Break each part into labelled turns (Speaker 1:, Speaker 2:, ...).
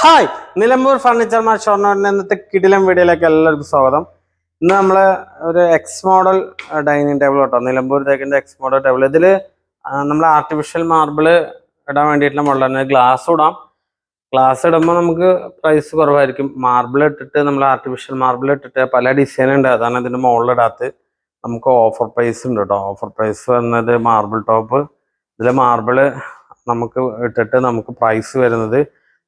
Speaker 1: Hi Nilambur furniture mart ഷൊർണൂരിന്റെ ഇന്നത്തെ കിടിലം വീഡിയോയിലേക്ക് എല്ലാവർക്കും സ്വാഗതം. ഇന്ന് നമ്മൾ ഒരു എക്സ് മോഡൽ ഡൈനിങ് ടേബിൾ കേട്ടോ നിലമ്പൂർ തേക്കിന്റെ എക്സ് മോഡൽ ടേബിൾ ഇതിൽ നമ്മൾ ആർട്ടിഫിഷ്യൽ മാർബിൾ ഇടാൻ വേണ്ടിയിട്ടുള്ള മോഡലാണ് ഗ്ലാസ് ഇടാം. ഗ്ലാസ് ഇടുമ്പോൾ നമുക്ക് പ്രൈസ് കുറവായിരിക്കും. മാർബിൾ ഇട്ടിട്ട് നമ്മൾ ആർട്ടിഫിഷ്യൽ മാർബിൾ ഇട്ടിട്ട് പല ഡിസൈൻ ഉണ്ട്. അതാണ് ഇതിന്റെ മുകളിലിടാത്ത് നമുക്ക് ഓഫർ പ്രൈസ് ഉണ്ട് കേട്ടോ ഓഫർ പ്രൈസ് വന്നത് മാർബിൾ ടോപ്പ് ഇതിൽ മാർബിൾ നമുക്ക് ഇട്ടിട്ട് നമുക്ക് പ്രൈസ് വരുന്നത്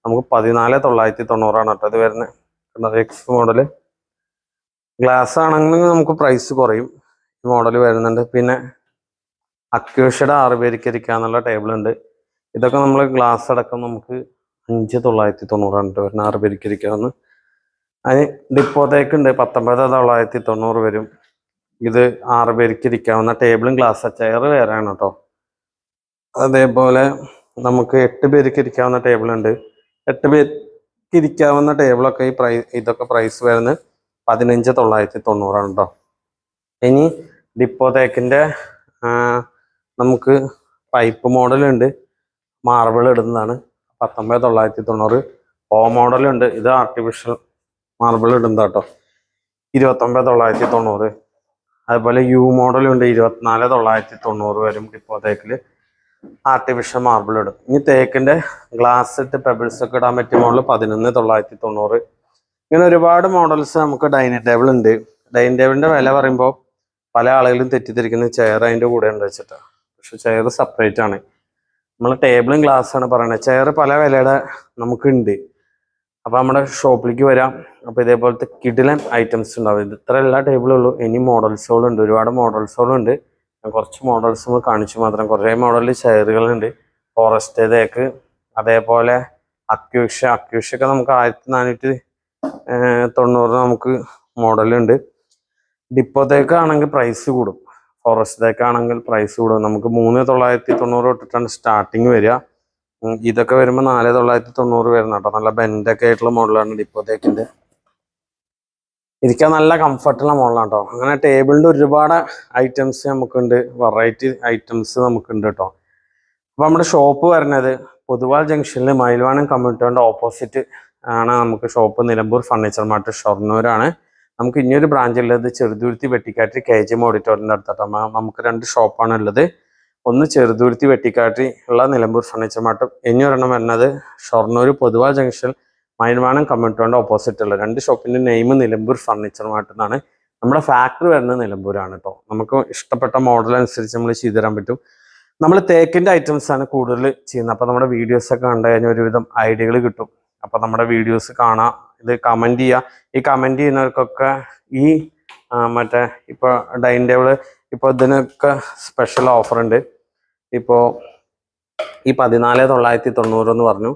Speaker 1: നമുക്ക് പതിനാല് തൊള്ളായിരത്തി തൊണ്ണൂറാണ് കേട്ടോ ഇത് വരുന്നത്. എക്സ് മോഡൽ ഗ്ലാസ് ആണെങ്കിൽ നമുക്ക് പ്രൈസ് കുറയും. ഈ മോഡൽ വരുന്നുണ്ട്. പിന്നെ അക്യൂഷയുടെ ആറ് ഇരിക്കാന്നുള്ള ടേബിൾ ഉണ്ട്. ഇതൊക്കെ നമ്മൾ ഗ്ലാസ് അടക്കം നമുക്ക് അഞ്ച് തൊള്ളായിരത്തി തൊണ്ണൂറാണ് കേട്ടോ വരുന്നത് ആറ് പേർക്ക് ഇരിക്കാവുന്ന അതിന് ഡിപ്പോത്തേക്ക് ഉണ്ട്. പത്തൊമ്പത് തൊള്ളായിരത്തി തൊണ്ണൂറ് വരും. ഇത് ആറ് പേർക്ക് ഇരിക്കാവുന്ന ടേബിളും ഗ്ലാസ് ചെയർ വേറെയാണ് കേട്ടോ. അതേപോലെ നമുക്ക് എട്ട് പേർക്ക് ഇരിക്കാവുന്ന ടേബിൾ ഉണ്ട്. എട്ട് പേർക്ക് ഇരിക്കാവുന്ന ടേബിളൊക്കെ ഈ പ്രൈസ് ഇതൊക്കെ പ്രൈസ് വരുന്നത് പതിനഞ്ച് തൊള്ളായിരത്തി തൊണ്ണൂറാണ് കേട്ടോ ഇനി ഡിപ്പോ തേക്കിന്റെ നമുക്ക് പൈപ്പ് മോഡലുണ്ട് മാർബിൾ ഇടുന്നതാണ്. പത്തൊമ്പത് തൊള്ളായിരത്തി തൊണ്ണൂറ്. ഓ മോഡലുണ്ട് ഇത് ആർട്ടിഫിഷ്യൽ മാർബിൾ ഇടുന്നത് കേട്ടോ ഇരുപത്തൊമ്പത് തൊള്ളായിരത്തി തൊണ്ണൂറ്. അതുപോലെ യു മോഡലുണ്ട് ഇരുപത്തിനാല് തൊള്ളായിരത്തി തൊണ്ണൂറ് വരും ഡിപ്പോ തേക്കിൽ ആർട്ടിഫിഷ്യൽ മാർബിൾ ഇടും. ഇനി തേക്കിന്റെ ഗ്ലാസ് ഇട്ട് പെബിൾസ് ഒക്കെ ഇടാൻ പറ്റിയ മോഡൽ പതിനൊന്ന് തൊള്ളായിരത്തി തൊണ്ണൂറ്. ഇങ്ങനെ ഒരുപാട് മോഡൽസ് നമുക്ക് ഡൈനിങ് ടേബിൾ ഉണ്ട്. ഡൈനിങ് ടേബിളിന്റെ വില പറയുമ്പോൾ പല ആളുകളും തെറ്റിദ്ധരിക്കുന്ന ചെയർ അതിന്റെ കൂടെ ഉണ്ട് വെച്ചിട്ട്. പക്ഷെ ചെയർ സെപ്പറേറ്റ് ആണ്. നമ്മൾ ടേബിളും ഗ്ലാസ്സാണ് പറയുന്നത് ചെയർ പല വിലയുടെ നമുക്കുണ്ട് അപ്പോൾ നമ്മുടെ ഷോപ്പിലേക്ക് വരാം. അപ്പോൾ ഇതേപോലത്തെ കിഡിലൻ ഐറ്റംസ് ഉണ്ടാവും. ഇത് ഇത്ര എല്ലാ ടേബിളുള്ളൂ ഇനി മോഡൽസുകളുണ്ട് ഒരുപാട് മോഡൽസുകളും ഉണ്ട് ഞാൻ കുറച്ച് മോഡൽസ് കാണിച്ചു മാത്രം. കുറേ മോഡലിൽ ചെയറുകളുണ്ട്. ഫോറസ്റ്റ് തേക്ക് അതേപോലെ അക്യൂഷ അക്യൂഷൊക്കെ നമുക്ക് ആയിരത്തി നാനൂറ്റി തൊണ്ണൂറ് നമുക്ക് മോഡലുണ്ട് ഡിപ്പോ തേക്കാണെങ്കിൽ പ്രൈസ് കൂടും. ഫോറസ്റ്റ് തേക്കാണെങ്കിൽ പ്രൈസ് കൂടും. നമുക്ക് മൂന്ന് തൊള്ളായിരത്തി തൊണ്ണൂറ് തൊട്ടിട്ടാണ് സ്റ്റാർട്ടിങ് വരിക. ഇതൊക്കെ വരുമ്പോൾ നാല് തൊള്ളായിരത്തി തൊണ്ണൂറ് വരുന്ന കേട്ടോ നല്ല ബെൻഡൊക്കെ ആയിട്ടുള്ള മോഡലാണ് ഡിപ്പോ തേക്കിന്റെ ഇരിക്കാൻ നല്ല കംഫർട്ടുള്ള മോഡലാണ് കേട്ടോ അങ്ങനെ ടേബിളിന്റെ ഒരുപാട് ഐറ്റംസ് നമുക്കുണ്ട്. വെറൈറ്റി ഐറ്റംസ് നമുക്കുണ്ട് കേട്ടോ അപ്പോൾ നമ്മുടെ ഷോപ്പ് വരുന്നത് പൊതുവാൾ ജംഗ്ഷനിൽ മൈൽവാനം കമ്മ്യൂണിറ്റിയുടെ ഓപ്പോസിറ്റ് ആണ് നമുക്ക് ഷോപ്പ് നിലമ്പൂർ ഫർണിച്ചർ മാർട്ട് ഷൊർണൂരാണ്. നമുക്ക് ഇനിയൊരു ബ്രാഞ്ച് ഉള്ളത് Cheruthuruthy Vettikkatti K G M ഓഡിറ്റോറിയന്റെ അടുത്താട്ടോ. നമുക്ക് രണ്ട് ഷോപ്പാണ് ഉള്ളത്. ഒന്ന് ചെറുതുരുത്തി വെട്ടിക്കാട്ടി ഉള്ള നിലമ്പൂർ ഫർണിച്ചർ മാർട്ടും ഇനി ഒരെണ്ണം വരുന്നത് ഷൊർണൂർ പൊതുവാൾ ജംഗ്ഷൻ കമ്മ്യൂണിറ്റിയുടെ ഓപ്പോസിറ്റ് ഉള്ള രണ്ട് ഷോപ്പിന്റെ നെയിം നിലമ്പൂർ ഫർണിച്ചർ മാർട്ട് എന്നാണ്. നമ്മുടെ ഫാക്ടറി വരുന്നത് നിലമ്പൂരാണ് കേട്ടോ നമുക്ക് ഇഷ്ടപ്പെട്ട മോഡൽ അനുസരിച്ച് നമ്മൾ ചെയ്തു തരാൻ പറ്റും. നമ്മൾ തേക്കിന്റെ ഐറ്റംസ് ആണ് കൂടുതൽ ചെയ്യുന്നത്. അപ്പോൾ നമ്മുടെ വീഡിയോസ് ഒക്കെ കണ്ടു കഴിഞ്ഞാൽ ഒരുവിധം ഐഡിയകൾ കിട്ടും. അപ്പോൾ നമ്മുടെ വീഡിയോസ് കാണാം ഇത് കമന്റ് ചെയ്യുക ഈ കമന്റ് ചെയ്യുന്നവർക്കൊക്കെ ഈ മറ്റേ ഇപ്പൊ ഡൈനിങ് ടേബിൾ ഇപ്പൊ ഇതിനൊക്കെ സ്പെഷ്യൽ ഓഫർ ഉണ്ട്. ഇപ്പോ ഈ പതിനാല് തൊള്ളായിരത്തി തൊണ്ണൂറ് എന്ന് പറഞ്ഞു.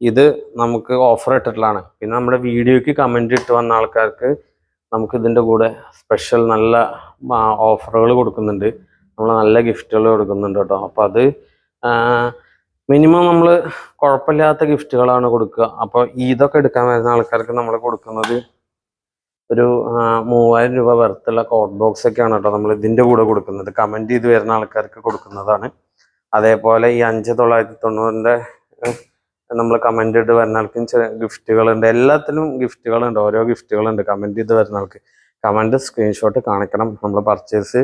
Speaker 1: ഇത് നമുക്ക് ഓഫർ ഇട്ടിട്ടുള്ളതാണ്. പിന്നെ നമ്മുടെ വീഡിയോയ്ക്ക് കമന്റ് ഇട്ട് വന്ന ആൾക്കാർക്ക് നമുക്ക് ഇതിന്റെ കൂടെ സ്പെഷ്യൽ നല്ല ഓഫറുകൾ കൊടുക്കുന്നുണ്ട്. നമ്മൾ നല്ല ഗിഫ്റ്റുകൾ കൊടുക്കുന്നുണ്ട് കേട്ടോ. അപ്പോൾ അത് മിനിമം നമ്മൾ കുഴപ്പമില്ലാത്ത ഗിഫ്റ്റുകളാണ് കൊടുക്കുക. അപ്പോൾ ഇതൊക്കെ എടുക്കാൻ വരുന്ന ആൾക്കാർക്ക് നമ്മൾ കൊടുക്കുന്നത് ഒരു മൂവായിരം രൂപ വരത്തുള്ള കോട്ട് ബോക്സ് ഒക്കെയാണ് കേട്ടോ നമ്മൾ ഇതിന്റെ കൂടെ കൊടുക്കുന്നത്. കമന്റ് ചെയ്ത് വരുന്ന ആൾക്കാർക്ക് കൊടുക്കുന്നതാണ്. അതേപോലെ ഈ അഞ്ച് തൊള്ളായിരത്തി തൊണ്ണൂറിന്റെ നമ്മൾ കമന്റ് ഇട്ട് വരുന്ന ആൾക്കും ഗിഫ്റ്റുകളുണ്ട് ഗിഫ്റ്റുകൾ ഗിഫ്റ്റുകളുണ്ട് ഓരോ ഗിഫ്റ്റുകളുണ്ട് കമന്റ് ചെയ്ത് വരുന്ന ആൾക്ക് കമന്റ് സ്ക്രീൻഷോട്ട് കാണിക്കണം. നമ്മൾ പർച്ചേസ്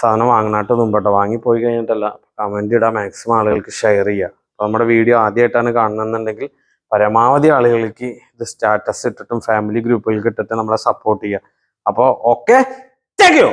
Speaker 1: സാധനം വാങ്ങണാട്ട് വാങ്ങി പോയി കഴിഞ്ഞിട്ടല്ല. കമന്റ് ഇടാൻ മാക്സിമം ആളുകൾക്ക് ഷെയർ ചെയ്യുക. അപ്പോൾ നമ്മുടെ വീഡിയോ ആദ്യമായിട്ടാണ് കാണുന്നുണ്ടെങ്കിൽ പരമാവധി ആളുകൾക്ക് ഇത് സ്റ്റാറ്റസ് ഇട്ടിട്ടും ഫാമിലി ഗ്രൂപ്പുകൾക്ക് ഇട്ടിട്ടും നമ്മളെ സപ്പോർട്ട് ചെയ്യുക. അപ്പോൾ ഓക്കെ താങ്ക് യു